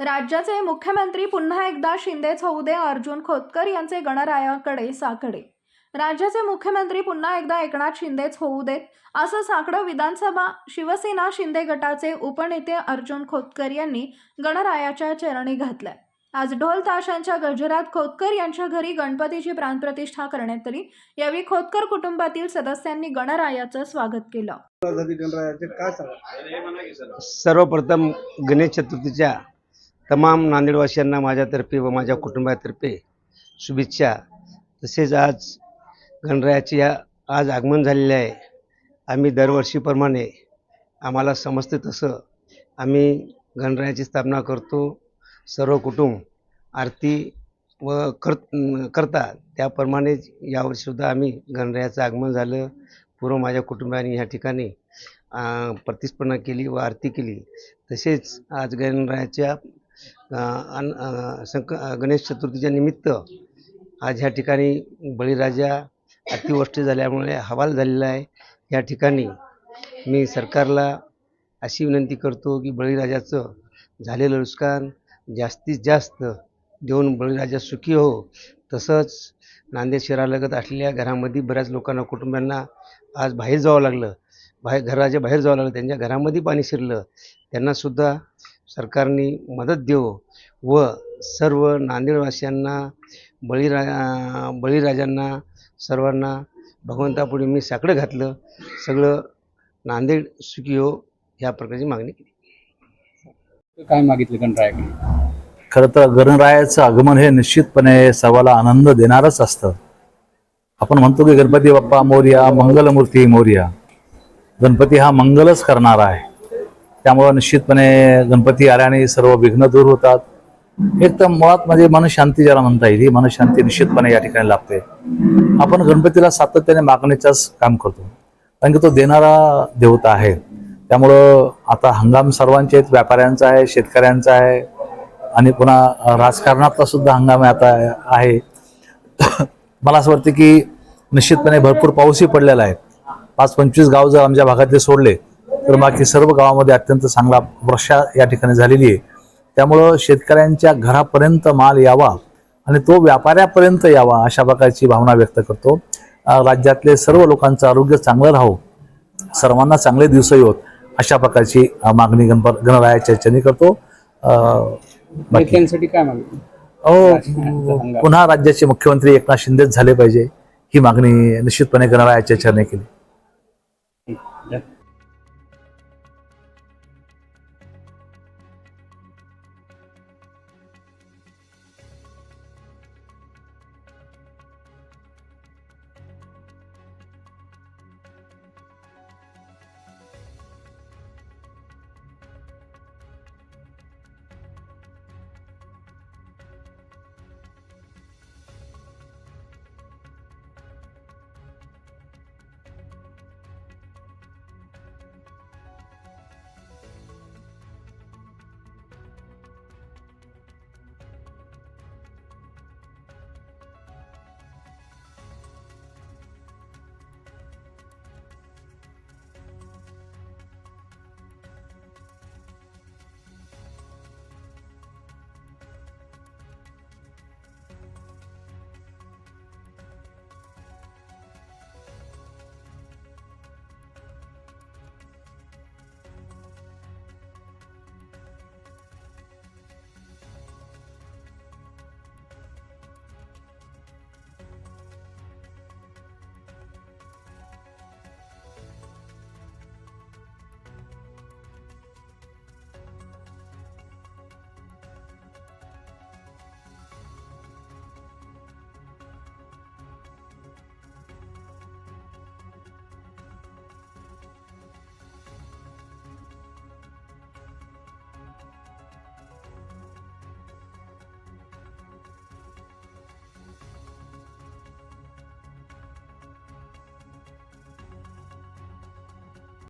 राज्याचे मुख्यमंत्री पुन्हा एकदा शिंदेच होऊ दे अर्जुन खोतकर यांचे गणरायाकडे साकडे. राज्याचे मुख्यमंत्री पुन्हा एकदा एकनाथ शिंदेच होऊ देत असं साकडं विधानसभा शिवसेना शिंदे गटाचे उपनेते अर्जुन खोतकर यांनी गणरायाच्या चरणी घातलंय. आज ढोल ताशांच्या गजरात खोतकर यांच्या घरी गणपतीची प्राणप्रतिष्ठा करण्यात आली. यावेळी खोतकर कुटुंबातील सदस्यांनी गणरायाचं स्वागत केलं. सर्वप्रथम गणेश चतुर्थीच्या तमाम नांदेडवासियांना माझ्यातर्फे व माझ्या कुटुंबातर्फे शुभेच्छा. तसेच आज गणरायाचे या आज आगमन झालेले आहे. आम्ही दरवर्षीप्रमाणे आम्हाला समजते तसं आम्ही गणरायाची स्थापना करतो. सर्व कुटुंब आरती व कर करता त्याप्रमाणेच यावर्षीसुद्धा आम्ही गणरायाचं आगमन झालं. पूर्व माझ्या कुटुंबाने या ठिकाणी प्रतिस्पर्धा केली व आरती केली. तसेच आज गणरायाच्या अन संक गणेश चतुर्थीच्या निमित्त आज ह्या ठिकाणी बळीराजा अतिवृष्टी झाल्यामुळे हवाल झालेला आहे. या ठिकाणी मी सरकारला अशी विनंती करतो की बळीराजाचं झालेलं नुकसान जास्तीत जास्त देऊन बळीराजा सुखी हो. तसंच नांदेड शहरालगत असलेल्या घरामध्ये बऱ्याच लोकांना कुटुंबियांना आज बाहेर जावं लागलं. बाहेर घराच्या बाहेर जावं लागलं. त्यांच्या घरामध्ये पाणी शिरलं. त्यांनासुद्धा सरकारने मदत देव व सर्व नांदेडवासियांना बळीरा बळीराजांना सर्वांना भगवंतापुढे मी साकडं घातलं. सगळं नांदेड सुखी हो ह्या प्रकारची मागणी केली. काय मागितलं गणरायाकडे? खरं तर गणरायाचं आगमन हे निश्चितपणे सर्वाला आनंद देणारच असतं. आपण म्हणतो की गणपती बाप्पा मोर्या मंगलमूर्ती मोर्या. गणपती हा मंगलच करणारा आहे. त्यामुळं निश्चितपणे गणपती आल्याने सर्व विघ्न दूर होतात. एकदम मुळात म्हणजे मनशांती ज्याला म्हणता येईल ही मनशांती निश्चितपणे या ठिकाणी लागते आपण गणपतीला सातत्याने मागण्याचाच काम करतो. कारण की तो देणारा देवता आहे. त्यामुळं आता हंगाम सर्वांचे आहेत व्यापाऱ्यांचा आहे शेतकऱ्यांचा आहे आणि पुन्हा राजकारणातला सुद्धा हंगाम आता आहे. मला असं वाटतं की निश्चितपणे भरपूर पाऊसही पडलेला आहे. पाच पंचवीस गाव जर आमच्या भागातले सोडले तर बाकी सर्व गावामध्ये अत्यंत चांगला वर्षा या ठिकाणी झालेली आहे. त्यामुळं शेतकऱ्यांच्या घरापर्यंत माल यावा आणि तो व्यापाऱ्यापर्यंत यावा अशा प्रकारची भावना व्यक्त करतो. राज्यातले सर्व लोकांचं आरोग्य चांगलं राहो सर्वांना चांगले दिवस येवोत अशा प्रकारची मागणी गणप गणरायाच्या चरणी करतो. काय हो पुन्हा राज्याचे मुख्यमंत्री एकनाथ शिंदेच झाले पाहिजे ही मागणी निश्चितपणे गणरायाच्या चरणी केली.